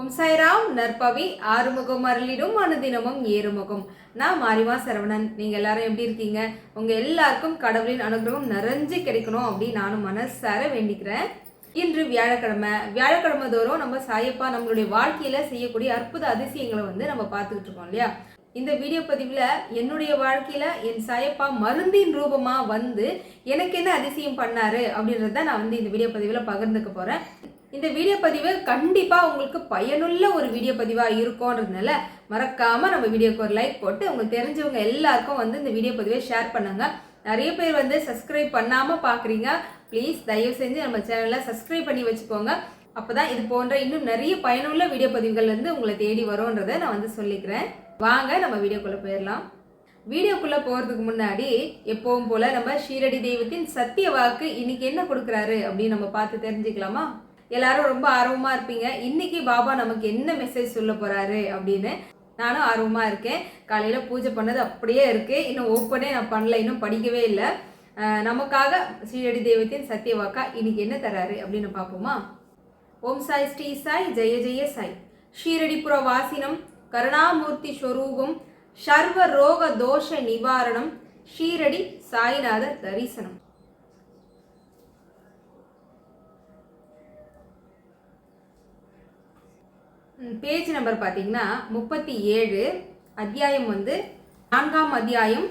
ஓம் சாய்ராம் நற்பவி ஆறுமுகம் அருளிடும் அனுதினமும் ஏறுமுகம். நான் மாரிமா சரவணன். நீங்க எல்லாரும் எப்படி இருக்கீங்க? உங்க எல்லாருக்கும் கடவுளின் அனுகிரகம் நிறைஞ்சு கிடைக்கணும் அப்படின்னு நானும் மனசார வேண்டிக்கிறேன். இன்று வியாழக்கிழமை. வியாழக்கிழமை தோறும் நம்ம சாயப்பா நம்மளுடைய வாழ்க்கையில செய்யக்கூடிய அற்புத அதிசயங்களை வந்து நம்ம பார்த்துக்கிட்டு இருக்கோம் இல்லையா? இந்த வீடியோ பதிவில் என்னுடைய வாழ்க்கையில் என் சாயப்பா மருந்தின் ரூபமாக வந்து எனக்கு என்ன அதிசயம் பண்ணாரு அப்படின்றத நான் வந்து இந்த வீடியோ பதிவில் பகிர்ந்துக்க போகிறேன் இந்த வீடியோ பதிவு கண்டிப்பாக உங்களுக்கு பயனுள்ள ஒரு வீடியோ பதிவாக இருக்கும்ன்றதுனால மறக்காமல் நம்ம வீடியோக்கு ஒரு லைக் போட்டு உங்களுக்கு தெரிஞ்சவங்க எல்லாருக்கும் வந்து இந்த வீடியோ பதிவை ஷேர் பண்ணுங்க. நிறைய பேர் வந்து சப்ஸ்கிரைப் பண்ணாமல் பார்க்குறீங்க ப்ளீஸ் தயவு செஞ்சு நம்ம சேனலை சப்ஸ்கிரைப் பண்ணி வச்சுக்கோங்க. அப்போ தான் இது போன்ற இன்னும் நிறைய பயனுள்ள வீடியோ பதிவுகள் வந்து உங்களை தேடி வரும்ன்றதை நான் வந்து சொல்லிக்கிறேன். வாங்க நம்ம வீடியோக்குள்ளே போயிடலாம். வீடியோக்குள்ளே போகிறதுக்கு முன்னாடி எப்பவும் போல் நம்ம ஷீரடி தெய்வத்தின் சத்திய வாக்கு இன்னைக்கு என்ன கொடுக்குறாரு அப்படின்னு நம்ம பார்த்து தெரிஞ்சுக்கலாமா? எல்லாரும் ரொம்ப ஆர்வமா இருப்பீங்க. இன்னைக்கு பாபா நமக்கு என்ன மெசேஜ் சொல்ல போறாரு அப்படின்னு நானும் ஆர்வமா இருக்கேன். காலையில பூஜை பண்ணது அப்படியே இருக்கு. இன்னும் ஓப்பனே நான் பண்ணல. இன்னும் படிக்கவே இல்லை. நமக்காக ஸ்ரீரடி தெய்வத்தின் சத்திய வாக்கா இன்னைக்கு என்ன தராரு அப்படின்னு பார்ப்போமா? ஓம் சாய் ஸ்ரீ சாய் ஜெய ஜெய சாய். ஷீரடிபுர வாசினம் கருணாமூர்த்தி ஸ்வரூபம் சர்வ ரோக தோஷ நிவாரணம் ஷீரடி சாய்நாத தரிசனம். பேஜ் நம்பர் பார்த்தீங்கன்னா முப்பத்தி ஏழு அத்தியாயம் வந்து நான்காம் அத்தியாயம்.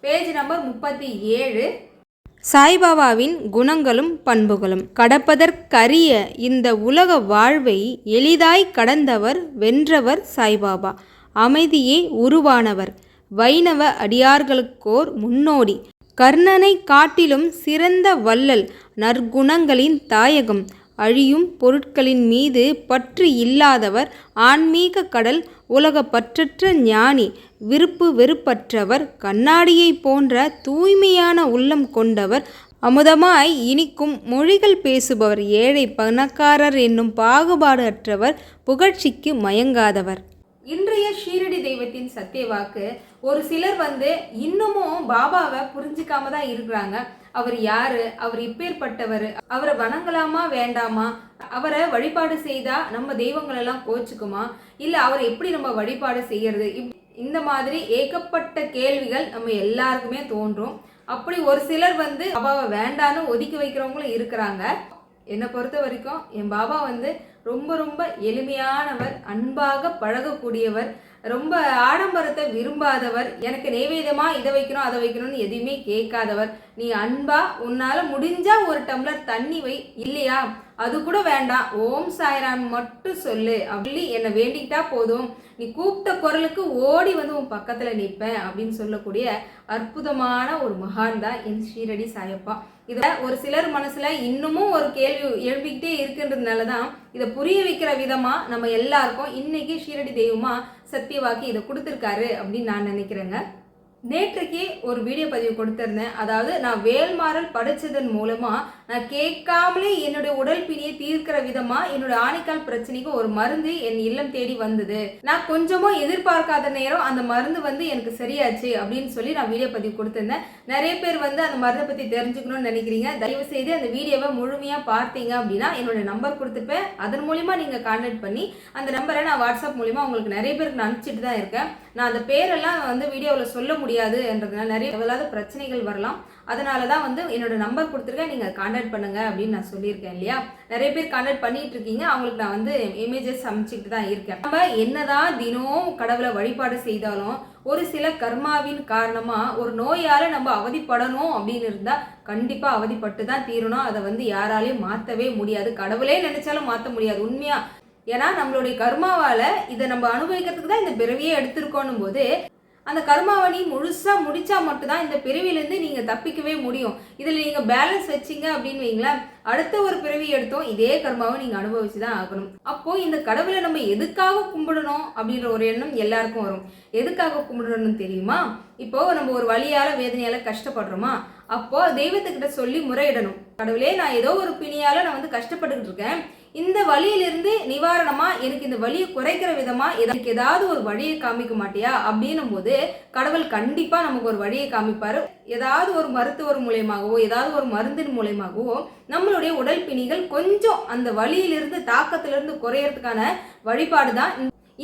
பேஜ் நம்பர் முப்பத்தி ஏழு. சாய்பாபாவின் குணங்களும் பண்புகளும். கடப்பதற்கரிய இந்த உலக வாழ்வை எளிதாய் கடந்தவர் வென்றவர் சாய்பாபா. அமைதியே உருவானவர். வைணவ அடியார்களுக்கோர் முன்னோடி. கர்ணனை காட்டிலும் சிறந்த வள்ளல் நற்குணங்களின் தாயகம். அழியும் பொருட்களின் மீது பற்று இல்லாதவர் ஆன்மீக கடல் உலக பற்றற்ற ஞானி விருப்பு வெறுப்பற்றவர் கண்ணாடியைப் போன்ற தூய்மையான உள்ளம் கொண்டவர் அமுதமாய் இனிக்கும் மொழிகள் பேசுபவர் ஏழை பணக்காரர் என்னும் பாகுபாடு அற்றவர் புகழ்ச்சிக்கு மயங்காதவர். இன்றைய ஷீரடி தெய்வத்தின் சத்திய வாக்கு ஒரு சிலர் வந்து இன்னமும் பாபாவை புரிஞ்சுக்காம தான் இருக்கிறாங்க. அவர் யாரு? அவர் இப்பேற்பட்டவர். அவரை வணங்கலாமா வேண்டாமா? அவரை வழிபாடு செய்தா நம்ம தெய்வங்கள் எல்லாம் கோச்சுக்குமா? இல்ல அவரை எப்படி நம்ம வழிபாடு செய்யறது? இப்- இந்த மாதிரி ஏகப்பட்ட கேள்விகள் நம்ம எல்லாருக்குமே தோன்றும். அப்படி ஒரு சிலர் வந்து பாபாவை வேண்டான்னு ஒதுக்கி வைக்கிறவங்களும் இருக்கிறாங்க. என்னை பொறுத்த வரைக்கும் என் பாபா வந்து ரொம்ப ரொம்ப எளிமையானவர் அன்பாக பழகக்கூடியவர் ரொம்ப ஆடம்பரத்தை விரும்பாதவர். எனக்கு நெய்வேதமாக இதை வைக்கணும் அதை வைக்கணும்னு எதுவுமே கேட்காதவர். நீ அன்பா உன்னால் முடிஞ்சால் ஒரு டம்ளர் தண்ணி வை இல்லையா? அது கூட வேண்டாம். ஓம் சாய்ராம் மட்டும் சொல்லு. அப்படி என்னை வேண்டிக்கிட்டா போதும். நீ கூப்பிட்ட குரலுக்கு ஓடி வந்து உன் பக்கத்தில் நிற்பேன் அப்படின்னு சொல்லக்கூடிய அற்புதமான ஒரு மகான் தான் என் ஸ்ரீரடி சாயப்பா. இதை ஒரு சிலர் மனசுல இன்னமும் ஒரு கேள்வி எழுப்பிக்கிட்டே இருக்குன்றதுனால தான் இதை புரிய வைக்கிற விதமா நம்ம எல்லாருக்கும் இன்னைக்கு ஷீரடி தெய்வமா சத்தியவாக்கி இதை கொடுத்துருக்காரு அப்படின்னு நான் நினைக்கிறேங்க. நேற்றுக்கு ஒரு வீடியோ பதிவு கொடுத்துருந்தேன். அதாவது நான் வேல்மாறல் படித்ததன் மூலமாக நான் கேட்காமலே என்னுடைய உடல் பிணியை தீர்க்கிற விதமாக என்னோட ஆணைக்கால் பிரச்சனைக்கு ஒரு மருந்து என் இல்லம் தேடி வந்தது. நான் கொஞ்சமும் எதிர்பார்க்காத நேரம் அந்த மருந்து வந்து எனக்கு சரியாச்சு அப்படின்னு சொல்லி நான் வீடியோ பதிவு கொடுத்துருந்தேன். நிறைய பேர் வந்து அந்த மருந்தை பற்றி தெரிஞ்சுக்கணும்னு நினைக்கிறீங்க. தயவு செய்து அந்த வீடியோவை முழுமையாக பார்த்தீங்க அப்படின்னா என்னோட நம்பர் கொடுத்துருப்பேன் அதன் மூலிமா நீங்கள் கான்டாக்ட் பண்ணி அந்த நம்பரை நான் வாட்ஸ்அப் மூலிமா உங்களுக்கு நிறைய பேருக்கு நான் அனுப்பிச்சிட்டு தான் இருக்கேன். நான் அந்த பேரெல்லாம் வந்து வீடியோவில் சொல்ல முடியும் முடியாது என்றதுனால நிறைய தேவையில்லாத பிரச்சனைகள் வரலாம். அதனால தான் வந்து என்னோட நம்பர் கொடுத்துருக்கேன். நீங்கள் காண்டாக்ட் பண்ணுங்க அப்படின்னு நான் சொல்லியிருக்கேன் இல்லையா? நிறைய பேர் காண்டாக்ட் பண்ணிட்டு இருக்கீங்க. அவங்களுக்கு நான் வந்து இமேஜஸ் அமைச்சிக்கிட்டு தான் இருக்கேன். நம்ம என்னதான் தினம் கடவுளை வழிபாடு செய்தாலும் ஒரு சில கர்மாவின் காரணமாக ஒரு நோயால் நம்ம அவதிப்படணும் அப்படின்னு இருந்தால் கண்டிப்பாக அவதிப்பட்டு தான் தீரணும். அதை வந்து யாராலையும் மாற்றவே முடியாது. கடவுளே நினைச்சாலும் மாற்ற முடியாது. உண்மையாக ஏன்னா நம்மளுடைய கர்மாவால் இதை நம்ம அனுபவிக்கிறதுக்கு தான் இந்த பிறவியே எடுத்திருக்கோன்னும் போது அந்த கர்மாவணி முழுசாக முடித்தா மட்டும்தான் இந்த பிறவியிலேருந்து நீங்கள் தப்பிக்கவே முடியும். இதில் நீங்கள் பேலன்ஸ் வச்சீங்க அப்படின்னு வைங்களேன் அடுத்த ஒரு பிறவி எடுத்தோம் இதே கர்மாவை நீங்கள் அனுபவிச்சு தான் ஆகணும். அப்போது இந்த கடவுளை நம்ம எதுக்காக கும்பிடணும் அப்படின்ற ஒரு எண்ணம் எல்லாருக்கும் வரும். எதுக்காக கும்பிடணும்னு தெரியுமா? இப்போது நம்ம ஒரு வழியால் வேதனையால் கஷ்டப்படுறோமா? அப்போது தெய்வத்துக்கிட்ட சொல்லி முறையிடணும். கடவுளே நான் ஏதோ ஒரு பிணியால் நான் வந்து கஷ்டப்பட்டுக்கிட்டு இருக்கேன். இந்த வழியிலிருந்து நிவாரணமா எனக்கு இந்த வழியை குறைக்கிற விதமா எனக்கு ஏதாவது ஒரு வழியை காமிக்க மாட்டியா? அப்படின்னும் போது கடவுள் கண்டிப்பா நமக்கு ஒரு வழியை காமிப்பாரு. ஏதாவது ஒரு மருத்துவர் மூலியமாகவோ ஏதாவது ஒரு மருந்தின் மூலியமாகவோ நம்மளுடைய உடல் பிணிகள் கொஞ்சம் அந்த வழியிலிருந்து தாக்கத்திலிருந்து குறையறதுக்கான வழிபாடு தான்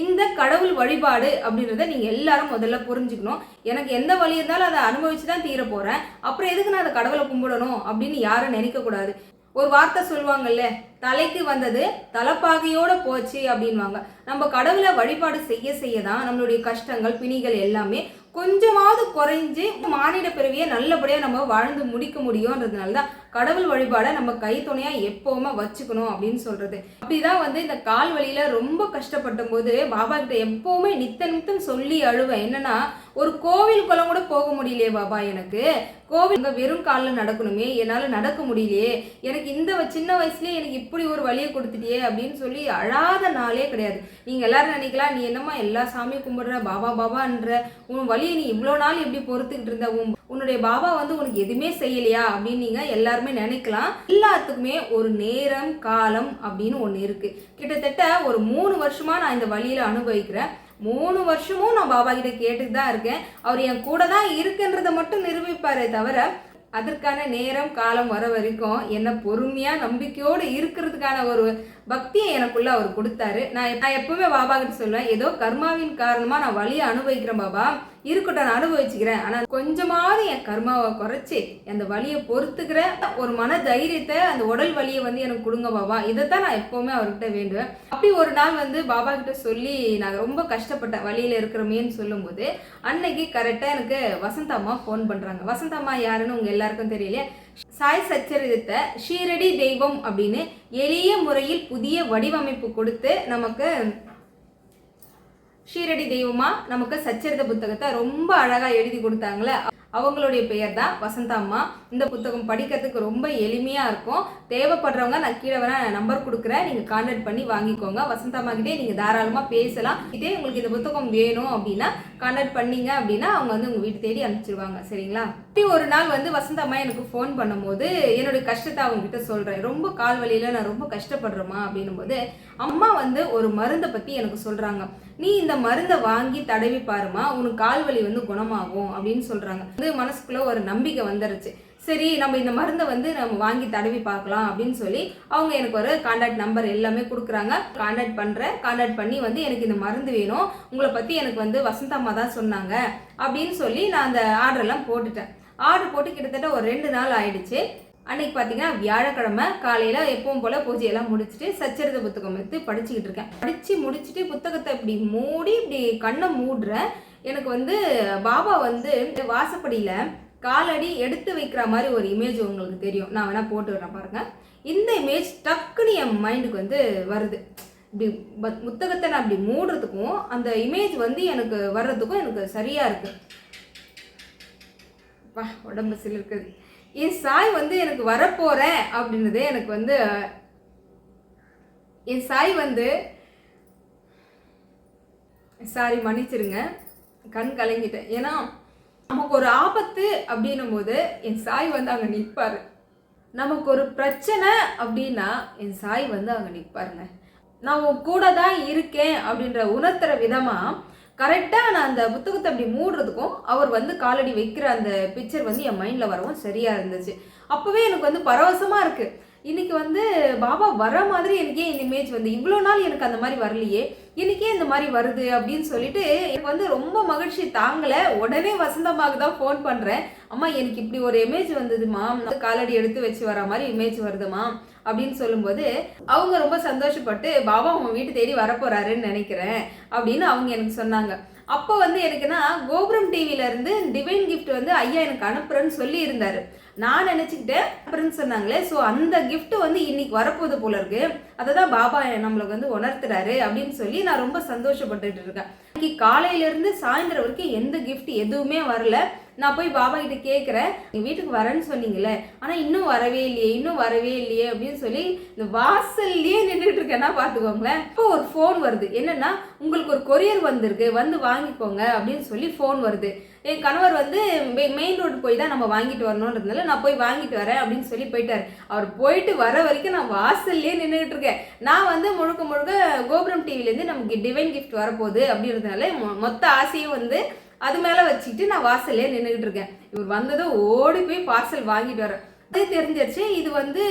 இந்த கடவுள் வழிபாடு அப்படின்றத நீங்கள் எல்லாரும் முதல்ல புரிஞ்சுக்கணும். எனக்கு எந்த வழி இருந்தாலும் அதை அனுபவிச்சு தான் தீர போகிறேன் அப்புறம் எதுக்கு நான் அந்த கடவுளை கும்பிடணும் அப்படின்னு யாரும் நினைக்கக்கூடாது ஒரு வார்த்தை சொல்லுவாங்கல்ல தலைக்கு வந்தது தலைப்பாகையோட போச்சு அப்படின்வாங்க நம்ம கடவுளை வழிபாடு செய்ய செய்ய தான் நம்மளுடைய கஷ்டங்கள் பிணிகள் எல்லாமே கொஞ்சமாவது குறைஞ்சு மானிட பிறவியை நல்லபடியாக நம்ம வாழ்ந்து முடிக்க முடியும்ன்றதுனால தான் கடவுள் வழிபாடை நம்ம கைத்துணையாக எப்போவுமே வச்சுக்கணும் அப்படின்னு சொல்கிறது அப்படிதான் வந்து இந்த கால் வழியில் ரொம்ப கஷ்டப்பட்ட போது பாபா கிட்ட எப்போவுமே நித்த நித்தம் சொல்லி அழுவேன். என்னன்னா ஒரு கோவில் குளம் கூட போக முடியலையே பாபா எனக்கு. கோவில் இங்கே வெறும் காலில் நடக்கணுமே என்னால் நடக்க முடியலையே. எனக்கு இந்த சின்ன வயசுலேயே எனக்கு இப்படி ஒரு வழியை கொடுத்துட்டியே அப்படின்னு சொல்லி அழாத நாளே கிடையாது. நீங்கள் எல்லாரும் நினைக்கலாம் நீ என்னம்மா எல்லா சாமியும் கும்பிடுற பாபா பாபான்ற உன் வழியை நீ இவ்வளோ நாள் எப்படி பொறுத்துக்கிட்டு இருந்த உன் உன்னுடைய பாபா வந்து உனக்கு எதுவுமே செய்யலையா அப்படின்னு நீங்கள் எல்லாருமே நினைக்கலாம். எல்லாத்துக்குமே ஒரு நேரம் காலம் அப்படின்னு ஒன்று இருக்குது கிட்டத்தட்ட ஒரு மூணு வருஷமாக நான் இந்த வழியில் அனுபவிக்கிறேன். மூணு வருஷமும் நான் பாபா கிட்ட கேட்டுட்டு தான் இருக்கேன். அவர் என் கூட தான் இருக்குன்றதை மட்டும் நிரூபிப்பாரே தவிர அதற்கான நேரம் காலம் வர வரைக்கும் என்னை பொறுமையாக நம்பிக்கையோடு இருக்கிறதுக்கான ஒரு பக்தியை எனக்குள்ள அவர் கொடுத்தாரு. நான் நான் எப்பவுமே பாபா கிட்ட சொல்லுவேன் ஏதோ கர்மாவின் காரணமாக நான் வழியை அனுபவிக்கிறேன் பாபா. இருக்கட்டும் நான் அனுபவிச்சுக்கிறேன். ஆனால் கொஞ்சமாவது என் கர்மாவை குறைச்சி அந்த வழியை பொறுத்துக்கிற ஒரு மன தைரியத்தை அந்த உடல் வலியை வந்து எனக்கு கொடுங்க பாபா. இதைத்தான் நான் எப்போவுமே அவர்கிட்ட வேண்டுவேன். அப்படி ஒரு நாள் வந்து பாபா கிட்ட சொல்லி நான் ரொம்ப கஷ்டப்பட்டேன் வழியில் இருக்கிறோமேன்னு சொல்லும்போது அன்னைக்கு கரெக்டாக எனக்கு வசந்த அம்மா ஃபோன் பண்ணுறாங்க வசந்தம்மா யாருன்னு உங்கள் எல்லாருக்கும் தெரியலையே? சாய் சச்சரிதத்தை ஷீரடி தெய்வம் அப்படின்னு எளிய முறையில் புதிய வடிவமைப்பு கொடுத்து நமக்கு ஷீரடி தெய்வமா? நமக்கு சச்சரித புத்தகத்தை ரொம்ப அழகா எழுதி கொடுத்தாங்களே. அவங்களுடைய பெயர் தான் வசந்தா அம்மா. இந்த புத்தகம் படிக்கிறதுக்கு ரொம்ப எளிமையா இருக்கும். தேவைப்படுறவங்க நான் கீழே வர நம்பர் கொடுக்குறேன். நீங்க கான்டாக்ட் பண்ணி வாங்கிக்கோங்க. வசந்தாம்மா கிட்டே நீங்க தாராளமா பேசலாம். இதே உங்களுக்கு இந்த புத்தகம் வேணும் அப்படின்னா கான்டாக்ட் பண்ணீங்க அப்படின்னா அவங்க வந்து உங்க வீட்டு தேடி அனுப்பிச்சிருவாங்க. சரிங்களா? இப்படி ஒரு நாள் வந்து வசந்தாம்மா எனக்கு ஃபோன் பண்ணும்போது என்னுடைய கஷ்டத்தை அவங்க கிட்ட சொல்றேன். ரொம்ப கால் வலியில நான் ரொம்ப கஷ்டப்படுறேம்மா அப்படின்னும் போது அம்மா வந்து ஒரு மருந்தை பத்தி எனக்கு சொல்றாங்க. நீ இந்த மருந்தை வாங்கி தடவி பாருமா உனக்கு கால் வலி வந்து குணமாகும் அப்படின்னு சொல்கிறாங்க வந்து மனசுக்குள்ளே ஒரு நம்பிக்கை வந்துருச்சு. சரி நம்ம இந்த மருந்தை வந்து நம்ம வாங்கி தடவி பார்க்கலாம் அப்படின்னு சொல்லி அவங்க எனக்கு ஒரு கான்டாக்ட் நம்பர் எல்லாமே கொடுக்குறாங்க. கான்டாக்ட் பண்ணுறேன் கான்டாக்ட் பண்ணி வந்து எனக்கு இந்த மருந்து வேணும். உங்களை பற்றி எனக்கு வந்து வசந்தம்மா தான் சொன்னாங்க அப்படின்னு சொல்லி நான் அந்த ஆர்டர்லாம் போட்டுட்டேன். ஆர்டர் போட்டு கிட்டத்தட்ட ஒரு ரெண்டு நாள் ஆயிடுச்சு. அன்னைக்கு பார்த்தீங்கன்னா வியாழக்கிழமை காலையில் எப்பவும் போல் பூஜையெல்லாம் முடிச்சுட்டு சச்சரித புத்தகம் எடுத்து படிச்சுக்கிட்டு இருக்கேன். படித்து முடிச்சுட்டு புத்தகத்தை இப்படி மூடி இப்படி கண்ணை மூடுறேன். எனக்கு வந்து பாபா வந்து வாசப்படியில் காலடி எடுத்து வைக்கிற மாதிரி ஒரு இமேஜ் உங்களுக்கு தெரியும். நான் வேணால் போட்டு விடுறேன் பாருங்கள் இந்த இமேஜ் டக்குன்னு என் மைண்டுக்கு வந்து வருது. இப்படி புத்தகத்தை நான் இப்படி மூடுறதுக்கும் அந்த இமேஜ் வந்து எனக்கு வர்றதுக்கும் எனக்கு சரியாக இருக்குது வா உடம்பு சிலிருக்குது என் சாய் வந்து எனக்கு வரப்போகிறேன் அப்படின்றது எனக்கு வந்து என் சாய் வந்து சாரி மன்னிச்சிருங்க. கண் கலங்கிட்டேன். ஏன்னா நமக்கு ஒரு ஆபத்து அப்படின்னும் போது என் சாய் வந்து அங்கே நிற்பாரு நமக்கு ஒரு பிரச்சனை அப்படின்னா என் சாய் வந்து அங்கே நிற்பாருங்க நான் உன் கூட தான் இருக்கேன் அப்படின்ற உணர்த்துற விதமாக கரெக்டாக நான் அந்த புத்தகத்தை அப்படி மூடுறதுக்கும் அவர் வந்து காலடி வைக்கிற அந்த பிக்சர் வந்து என் மைண்டில் வரவும் சரியாக இருந்துச்சு. அப்போவே எனக்கு வந்து பரவசமாக இருக்குது இன்னைக்கு வந்து பாபா வர மாதிரி எனக்கே இந்த இமேஜ் வந்து இவ்வளோ நாள் எனக்கு அந்த மாதிரி வரலையே இன்னைக்கே இந்த மாதிரி வருது அப்படின்னு சொல்லிட்டு எனக்கு வந்து ரொம்ப மகிழ்ச்சி தாங்கலை. உடனே வசந்தமாக தான் ஃபோன் பண்ணுறேன் அம்மா எனக்கு இப்படி ஒரு இமேஜ் வந்ததுமா காலடி எடுத்து வச்சு வர மாதிரி இமேஜ் வருதுமா அப்படின்னு சொல்லும்போது அவங்க ரொம்ப சந்தோஷப்பட்டு பாபா உன் வீட்டு தேடி வரப்போறாருன்னு நினைக்கிறேன் அப்படின்னு அவங்க எனக்கு சொன்னாங்க. அப்போ வந்து எனக்குன்னா கோபுரம் டிவில இருந்து டிவைன் கிஃப்ட் வந்து ஐயா எனக்கு அனுப்புறேன்னு சொல்லி இருந்தாரு நான் நினச்சிக்கிட்டேன் அப்புறம்னு சொன்னாங்களே ஸோ அந்த கிஃப்ட் வந்து இன்னைக்கு வரப்போகுது போல இருக்கு. அதை தான் பாபா நம்மளுக்கு வந்து உணர்த்துறாரு அப்படின்னு சொல்லி நான் ரொம்ப சந்தோஷப்பட்டுட்டு இருக்கேன். இன்னைக்கு காலையிலேருந்து சாயந்தரம் வரைக்கும் எந்த கிஃப்ட் எதுவுமே வரல. நான் போய் பாபா கிட்ட கேட்குறேன் எங்கள் வீட்டுக்கு வரேன்னு சொன்னீங்களே ஆனால் இன்னும் வரவே இல்லையே இன்னும் வரவே இல்லையே அப்படின்னு சொல்லி இந்த வாசல்லையே நின்றுட்டு இருக்கேன்னா பார்த்துக்கோங்களேன். இப்போ ஒரு ஃபோன் வருது. என்னன்னா உங்களுக்கு ஒரு கொரியர் வந்திருக்கு வந்து வாங்கிக்கோங்க அப்படின்னு சொல்லி ஃபோன் வருது. என் கணவர் வந்து மெயின் ரோடு போய் தான் நம்ம வாங்கிட்டு வரணுன்றதுனால நான் போய் வாங்கிட்டு வரேன் அப்படின்னு சொல்லி போயிட்டார். அவர் போயிட்டு வர வரைக்கும் நான் வாசல்லே நின்றுட்டு இருக்கேன். நான் வந்து முழுக்க முழுக்க கோபுரம் டிவிலேருந்து நமக்கு டிவைன் கிஃப்ட் வரப்போகுது அப்படின்றதுனால மொ- மொத்த ஆசையும் வந்து அது மேலே வச்சுக்கிட்டு நான் வாசல்லே நின்றுக்கிட்டு இருக்கேன். இவர் வந்ததும் ஓடி போய் பார்சல் வாங்கிட்டு வரேன் அது தெரிஞ்சிருச்சு இது வந்து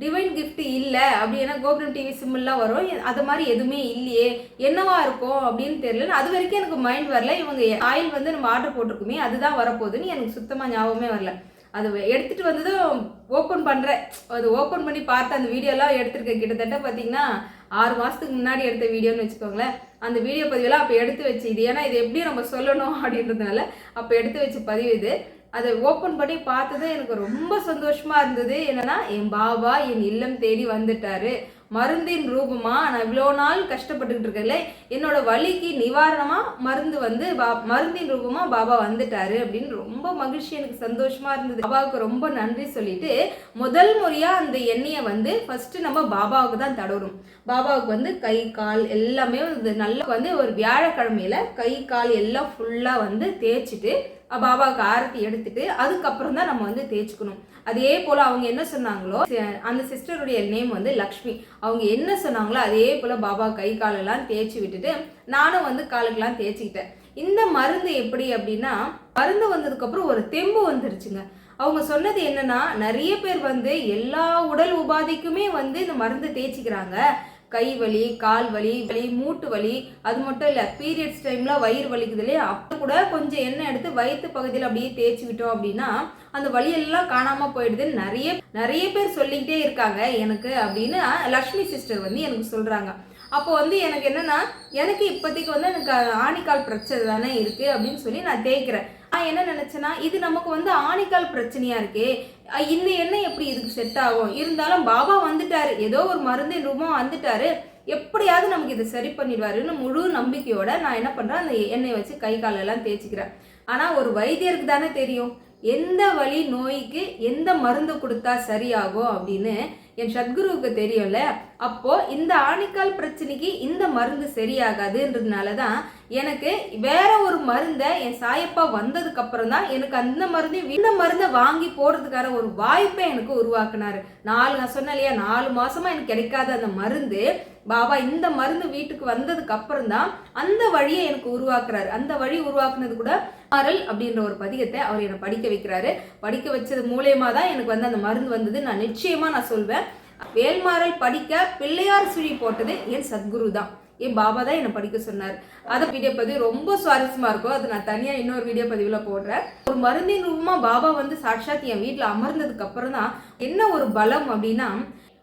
டிவைன் கிஃப்ட் இல்லை அப்படி ஏன்னா கோபுரம் டிவி சிம்மெல்லாம் வரும். அது மாதிரி எதுவுமே இல்லையே என்னவா இருக்கும் அப்படின்னு தெரியல. அது வரைக்கும் எனக்கு மைண்ட் வரல. இவங்க ஆயில் வந்து நம்ம ஆர்டர் போட்டிருக்குமே அதுதான் வரப்போகுதுன்னு எனக்கு சுத்தமாக ஞாபகமே வரல. அது எடுத்துட்டு வந்ததும் ஓப்பன் பண்ணுறேன் அது ஓப்பன் பண்ணி பார்த்து அந்த வீடியோலாம் எடுத்திருக்கேன். கிட்டத்தட்ட பார்த்தீங்கன்னா ஆறு மாதத்துக்கு முன்னாடி எடுத்த வீடியோன்னு வச்சுக்கோங்களேன். அந்த வீடியோ பதிவெல்லாம் அப்போ எடுத்து வச்சு இது. ஏன்னா இது எப்படி நம்ம சொல்லணும் அப்படின்றதுனால அப்போ எடுத்து வச்சு பதிவு இது. அதை ஓப்பன் பண்ணி பார்த்தது எனக்கு ரொம்ப சந்தோஷமாக இருந்தது. என்னென்னா என் பாபா என் இல்லம் தேடி வந்துட்டாரு. மருந்தின் ரூபமாக நான் இவ்வளோ நாள் கஷ்டப்பட்டுக்கிட்டு இருக்கேன்ல. என்னோட வலிக்கு நிவாரணமாக மருந்து வந்து பா மருந்தின் ரூபமாக பாபா வந்துட்டாரு அப்படின்னு ரொம்ப மகிழ்ச்சி எனக்கு சந்தோஷமாக இருந்தது. பாபாவுக்கு ரொம்ப நன்றி சொல்லிட்டு முதல் முறையாக அந்த எண்ணெயை வந்து ஃபஸ்ட்டு நம்ம பாபாவுக்கு தான் தடவுறோம் பாபாவுக்கு வந்து கை கால் எல்லாமே வந்து நல்லா வந்து ஒரு வியாழக்கிழமையில கை கால் எல்லாம் ஃபுல்லாக வந்து தேய்ச்சிட்டு பாபாவுக்கு ஆரத்தி எடுத்துட்டு அதுக்கப்புறம் தான் நம்ம வந்து தேய்ச்சிக்கணும். அதே போல் அவங்க என்ன சொன்னாங்களோ அந்த சிஸ்டருடைய நேம் வந்து லக்ஷ்மி. அவங்க என்ன சொன்னாங்களோ அதே போல் பாபா கை காலெல்லாம் தேய்ச்சி விட்டுட்டு நானும் வந்து காலுக்கெல்லாம் தேய்ச்சிக்கிட்டேன். இந்த மருந்து எப்படி அப்படின்னா மருந்து வந்ததுக்கப்புறம் ஒரு தெம்பு வந்துருச்சுங்க. அவங்க சொன்னது என்னன்னா நிறைய பேர் வந்து எல்லா உடல் உபாதைக்குமே வந்து இந்த மருந்து தேய்ச்சிக்கிறாங்க. கை வலி கால் வலி வலி மூட்டு வலி அது மட்டும் இல்லை பீரியட்ஸ் டைமில் வயிறு வலிக்குது இல்லையா? அப்போ கூட கொஞ்சம் எண்ணெய் எடுத்து வயிற்று பகுதியில் அப்படியே தேய்ச்சி விட்டோம் அப்படின்னா அந்த வலியெல்லாம் காணாமல் போயிடுதுன்னு நிறைய நிறைய பேர் சொல்லிக்கிட்டே இருக்காங்க எனக்கு அப்படின்னு லக்ஷ்மி சிஸ்டர் வந்து எனக்கு சொல்கிறாங்க அப்போ வந்து எனக்கு என்னன்னா எனக்கு இப்போதைக்கு வந்து எனக்கு ஆணிக்கால் பிரச்சனை தானே இருக்குது அப்படின்னு சொல்லி நான் தேய்க்கிறேன். நான் என்ன நினச்சேன்னா இது நமக்கு வந்து ஆணிக்கால் பிரச்சனையா இருக்கே. இந்த எண்ணெய் எப்படி இதுக்கு செட் ஆகும்? இருந்தாலும் பாபா வந்துட்டாரு. ஏதோ ஒரு மருந்தின் ரூபம் வந்துட்டாரு. எப்படியாவது நமக்கு இதை சரி பண்ணிடுவாருன்னு முழு நம்பிக்கையோட நான் என்ன பண்றேன் அந்த எண்ணெயை வச்சு கை காலெல்லாம் தேய்ச்சிக்கிறேன். ஆனா ஒரு வைத்தியருக்கு தானே தெரியும். எந்த வழி நோய்க்கு எந்த மருந்து கொடுத்தா சரியாகும் அப்படின்னு என் சத்குருவுக்கு தெரியும்ல. அப்போ இந்த ஆணிக்கால் பிரச்சனைக்கு இந்த மருந்து சரியாகாதுன்றதுனால தான் எனக்கு வேற ஒரு மருந்தை என் சாயப்பா வந்ததுக்கு அப்புறம் தான் எனக்கு அந்த மருந்து இந்த மருந்தை வாங்கி போடுறதுக்கான ஒரு வாய்ப்பை எனக்கு உருவாக்குனாரு. நாலு நான் சொன்னேன் இல்லையா நாலு மாசமா எனக்கு கிடைக்காத அந்த மருந்து. பாபா இந்த மருந்து வீட்டுக்கு வந்ததுக்கு அப்புறம் தான் அந்த வழியை எனக்கு உருவாக்குறாரு. அந்த வழி உருவாக்குனது கூட மாறல் அப்படின்ற ஒரு பதிகத்தை அவர் என்னை படிக்க வைக்கிறாரு. படிக்க வச்சது மூலயமா தான் எனக்கு வந்து அந்த மருந்து வந்தது. நான் நிச்சயமா நான் சொல்வேன். வேல்மாறல் படிக்க பிள்ளையார் சுழி போட்டது என் சத்குரு தான். என் பாபா தான் என்னை படிக்க சொன்னார். அதை வீடியோ பதிவு ரொம்ப சுவாரஸ்யமா இருக்கும் அது நான் தனியாக இன்னொரு வீடியோ பதிவில் போடுறேன். ஒரு மருந்தின் ரூபமா பாபா வந்து சாட்சாத் என் வீட்டில் அமர்ந்ததுக்கு அப்புறம் தான் என்ன ஒரு பலம் அப்படின்னா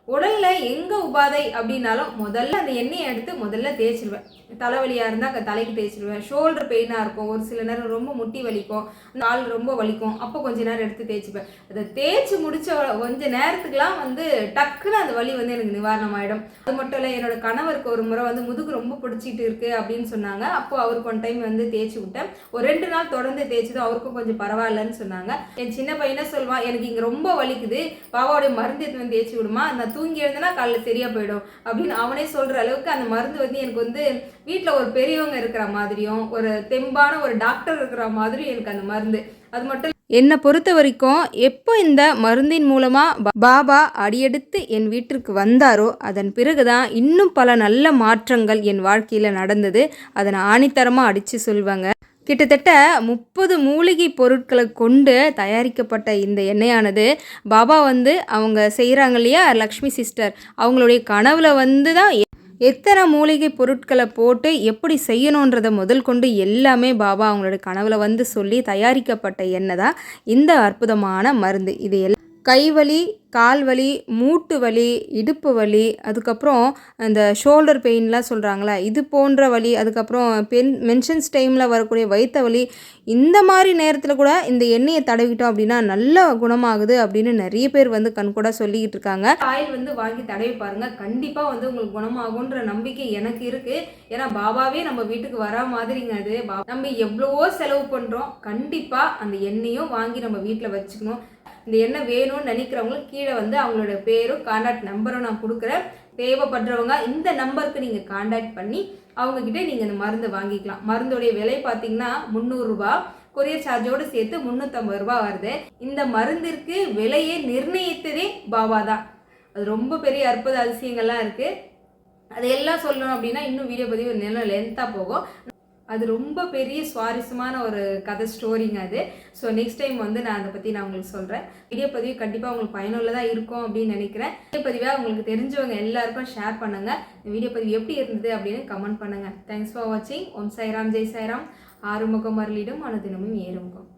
உடலில் எங்கே உபாதை அப்படின்னாலும் முதல்ல அந்த எண்ணெயை எடுத்து முதல்ல தேய்ச்சிடுவேன் தலைவலியாக இருந்தால் தலைக்கு தேய்ச்சிடுவேன் ஷோல்டர் பெயினாக இருக்கும். ஒரு சில நேரம் ரொம்ப முட்டி வலிக்கும். கால் ரொம்ப வலிக்கும். அப்போ கொஞ்ச நேரம் எடுத்து தேய்ச்சிப்பேன். அதை தேய்ச்சி முடித்த கொஞ்ச நேரத்துக்குலாம் வந்து டக்குன்னு அந்த வலி வந்து எனக்கு நிவாரணம் ஆகிடும் அது மட்டும் இல்லை என்னோட கணவருக்கு ஒரு முறை வந்து முதுகு ரொம்ப பிடிச்சிட்டு இருக்குது அப்படின்னு சொன்னாங்க. அப்போ அவருக்கு ஒன் டைம் வந்து தேய்ச்சி விட்டேன். ஒரு ரெண்டு நாள் தொடர்ந்து தேய்ச்சதும் அவருக்கும் கொஞ்சம் பரவாயில்லன்னு சொன்னாங்க. என் சின்ன பையனை சொல்லுவான் எனக்கு இங்கே ரொம்ப வலிக்குது. பாவாவுடைய மருந்து எடுத்து வந்து தேய்ச்சி விடுமா? நான் தூங்கி எழுந்தனா காலைல சரியா போயிடும் அப்படின்னு அவனே சொல்ற அளவுக்கு அந்த மருந்து வந்து எனக்கு வந்து வீட்டில் ஒரு பெரியவங்க இருக்கிற மாதிரியும் ஒரு தெம்பான ஒரு டாக்டர் இருக்கிற மாதிரியும் எனக்கு அந்த மருந்து. அது மட்டும் என்னை பொறுத்த வரைக்கும் எப்போ இந்த மருந்தின் மூலமாக பாபா அடியெடுத்து என் வீட்டிற்கு வந்தாரோ அதன் பிறகு தான் இன்னும் பல நல்ல மாற்றங்கள் என் வாழ்க்கையில் நடந்தது. அதை நான் ஆணித்தரமாக அடித்து சொல்லுவாங்க கிட்டத்தட்ட முப்பது மூலிகை பொருட்களை கொண்டு தயாரிக்கப்பட்ட இந்த எண்ணெயானது பாபா வந்து அவங்க செய்கிறாங்க இல்லையா? லக்ஷ்மி சிஸ்டர். அவங்களுடைய கனவில் வந்து தான் எத்தனை மூலிகை பொருட்களை போட்டு எப்படி செய்யணுன்றதை முதல் கொண்டு எல்லாமே பாபா அவங்களோட கனவுல வந்து சொல்லி தயாரிக்கப்பட்ட எண்ணெய் தான். இந்த அற்புதமான மருந்து. இது எல்லாம் கைவலி கால் வலி மூட்டு வலி இடுப்பு வலி அதுக்கப்புறம் அந்த ஷோல்டர் பெயின்லாம் சொல்கிறாங்களே இது போன்ற வலி அதுக்கப்புறம் பென் மென்ஷன்ஸ் டைமில் வரக்கூடிய வயிற்று வலி இந்த மாதிரி நேரத்தில் கூட இந்த எண்ணெயை தடவிட்டோம் அப்படின்னா நல்ல குணமாகுது அப்படின்னு நிறைய பேர் வந்து கண்கூட சொல்லிக்கிட்டு இருக்காங்க. ஆயில் வந்து வாங்கி தடவி பாருங்கள் கண்டிப்பாக வந்து உங்களுக்கு குணமாகுன்ற நம்பிக்கை எனக்கு இருக்குது ஏன்னா பாபாவே நம்ம வீட்டுக்கு வரா மாதிரிங்க அது. பா- நம்ம எவ்வளவோ செலவு பண்ணுறோம் கண்டிப்பாக அந்த எண்ணெயும் வாங்கி நம்ம வீட்டில் வச்சுக்கணும். இந்த எண்ணெய் வேணும்னு நினைக்கிறவங்களுக்கு கீழே வந்து அவங்களோட பேரும் கான்டாக்ட் நம்பரும் நான் கொடுக்குறேன். தேவைப்படுறவங்க இந்த நம்பருக்கு நீங்கள் கான்டாக்ட் பண்ணி அவங்கக்கிட்ட நீங்கள் இந்த மருந்து வாங்கிக்கலாம். மருந்தோடைய விலை பார்த்தீங்கன்னா முந்நூறுரூபா கொரியர் சார்ஜோடு சேர்த்து முந்நூற்றம்பது ரூபா வருது. இந்த மருந்திற்கு விலையை நிர்ணயித்ததே பாபா தான். அது ரொம்ப பெரிய அற்புத அதிசயங்கள்லாம் இருக்குது அதையெல்லாம் சொல்லணும் அப்படின்னா இன்னும் வீடியோ பதிவு நிலம் லென்த்தாக போகும். அது ரொம்ப பெரிய சுவாரஸ்யமான ஒரு கதை ஸ்டோரிங்க அது. ஸோ நெக்ஸ்ட் டைம் வந்து நான் அதை பற்றி நான் உங்களுக்கு சொல்கிறேன் வீடியோ பதிவு கண்டிப்பாக உங்களுக்கு பயனுள்ளதாக இருக்கும் அப்படின்னு நினைக்கிறேன். வீடியோ பதிவாக உங்களுக்கு தெரிஞ்சவங்க எல்லாருக்கும் ஷேர் பண்ணுங்கள் வீடியோ பதிவு எப்படி இருந்தது அப்படின்னு கமெண்ட் பண்ணுங்கள் தேங்க்ஸ் ஃபார் வாட்சிங் ஓம் சாய்ராம் ஜெய் சாய்ராம். ஆறுமுகம் அருளிடும். அனுதினமும் ஏறுமுகம்.